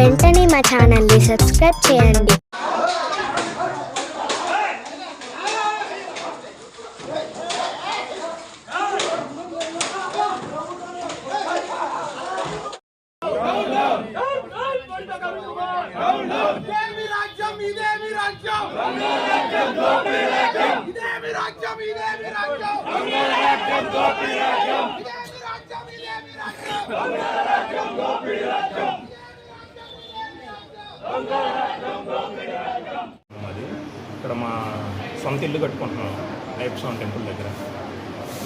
వెంటనే మా ఛానల్ని సబ్స్క్రైబ్ చేయండి. ఇదేమి రాజ్యం ఇదేమి రాజ్యం? ఇదేమి రాజ్యం అది ఇక్కడ మా సొంత ఇల్లు కట్టుకుంటున్నాం అయ్యప్ప స్వామి టెంపుల్ దగ్గర.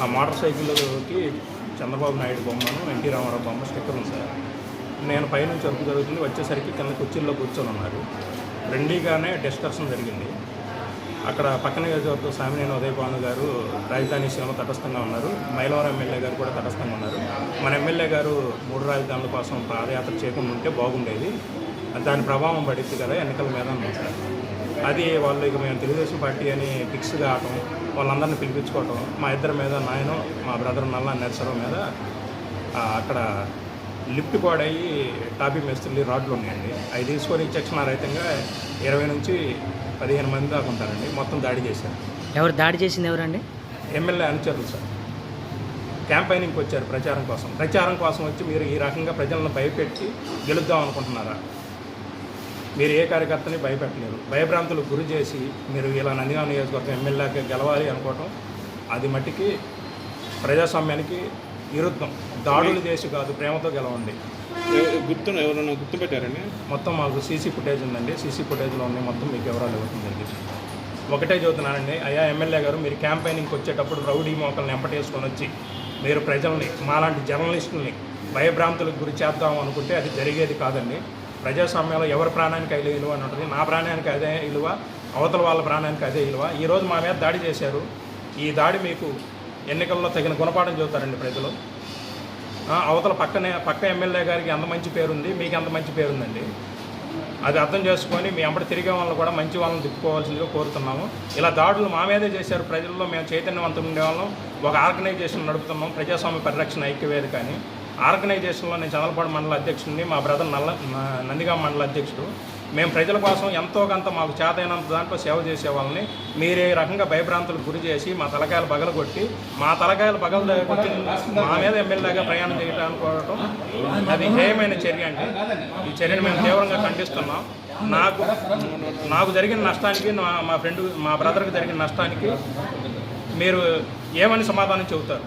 నా మోటార్ సైకిల్కి చంద్రబాబు నాయుడు బొమ్మను ఎన్టీ రామారావు బొమ్మ స్టిక్కర్ ఉంది సార్. నేను పైనుంచి వరకు జరుగుతుంది వచ్చేసరికి కింద కుర్చీల్లో కూర్చొని ఉన్నారు. రెండీగానే డిస్కషన్ జరిగింది. అక్కడ పక్కన గజవర్తో సామినేని ఉదయభాను గారు రాజధాని సీమ తటస్థంగా ఉన్నారు. మైలవరం ఎమ్మెల్యే గారు కూడా తటస్థంగా ఉన్నారు. మన ఎమ్మెల్యే గారు మూడు రాజధానుల కోసం పాదయాత్ర చేయకుండా ఉంటే బాగుండేది. దాని ప్రభావం పడింది కదా ఎన్నికల మీద అది వాళ్ళు ఇక మేము తెలుగుదేశం పార్టీ అని ఫిక్స్గా ఆటం వాళ్ళందరినీ పిలిపించుకోవటం మా ఇద్దరి మీద నాయన మా బ్రదర్ నల్ల నరసరావు మీద అక్కడ లిఫ్ట్ పాడయ్యి టాపీ మేస్త్రి రాడ్లు ఉన్నాయండి. అవి తీసుకొని చక్షణారహితంగా ఇరవై నుంచి పదిహేను మంది దాకా ఉంటారండి. మొత్తం దాడి చేశారు. ఎవరు దాడి చేసింది ఎవరండి? ఎమ్మెల్యే అనుచరులు సార్. క్యాంపైనింగ్కి వచ్చారు ప్రచారం కోసం. ప్రచారం కోసం వచ్చి మీరు ఈ రకంగా ప్రజలను భయపెట్టి గెలుద్దాం అనుకుంటున్నారా? మీరు ఏ కార్యకర్తని భయపెట్టలేరు. భయభ్రాంతులకు గురి చేసి మీరు ఇలా నందిగామ నియోజకవర్గం ఎమ్మెల్యేకి గెలవాలి అనుకోవటం అది మట్టికి ప్రజాస్వామ్యానికి విరుద్ధం దాడులు చేసి కాదు ప్రేమతో గెలవండి. గుర్తు ఎవరైనా గుర్తుపెట్టారండి? మొత్తం మాకు సీసీ ఫుటేజ్ ఉందండి. సీసీ ఫుటేజ్లో ఉన్నాయి మొత్తం మీకు వివరాలు జరిగింది. ఒకటే చదువుతున్నానండి. అయ్యా ఎమ్మెల్యే గారు మీరు క్యాంపైనింగ్కి వచ్చేటప్పుడు రౌడీ మోకల్ని ఎంపటేసుకొని వచ్చి మీరు ప్రజల్ని మాలాంటి జర్నలిస్టుల్ని భయభ్రాంతులకు గురి చేద్దాం అనుకుంటే అది జరిగేది కాదండి. ప్రజాస్వామ్యంలో ఎవరి ప్రాణానికి అదే విలువ అని ఉంటుంది. నా ప్రాణానికి అదే విలువ అవతల వాళ్ళ ప్రాణానికి అదే విలువ. ఈరోజు మా మీద దాడి చేశారు. ఈ దాడి మీకు ఎన్నికల్లో తగిన గుణపాఠం చెబుతారండి ప్రజలు. అవతల పక్కనే పక్క ఎమ్మెల్యే గారికి ఎంత మంచి పేరుంది మీకు ఎంత మంచి పేరుందండి. అది అర్థం చేసుకొని మీ అంబడి తిరిగే వాళ్ళని కూడా మంచి వాళ్ళని తిప్పుకోవాల్సిందిగా కోరుతున్నాము. ఇలా దాడులు మా మీదే చేశారు ప్రజల్లో. మేము చైతన్యవంతం ఉండేవాళ్ళం. ఒక ఆర్గనైజేషన్ నడుపుతున్నాం. ప్రజాస్వామ్య పరిరక్షణ ఐక్యవేది కానీ ఆర్గనైజేషన్లో నేను చంద్రపాడు మండల అధ్యక్షుడిని మా బ్రదర్ నల్ల నందిగా మండల అధ్యక్షుడు. మేము ప్రజల కోసం ఎంతో కొంత మాకు చేతైనంత దాంట్లో సేవ చేసే వాళ్ళని మీరే రకంగా భయభ్రాంతులకు గురి చేసి మా తలకాయలు పగలగొట్టి మా తలకాయలు పగల కొట్టి మా మీద ఎమ్మెల్యేగా ప్రయాణం చేయడం అనుకోవడం అది హేయమైన చర్య అండి. ఈ చర్యను మేము తీవ్రంగా ఖండిస్తున్నాం. నాకు నాకు జరిగిన నష్టానికి మా ఫ్రెండ్ మా బ్రదర్కి జరిగిన నష్టానికి మీరు ఏమని సమాధానం చెబుతారు?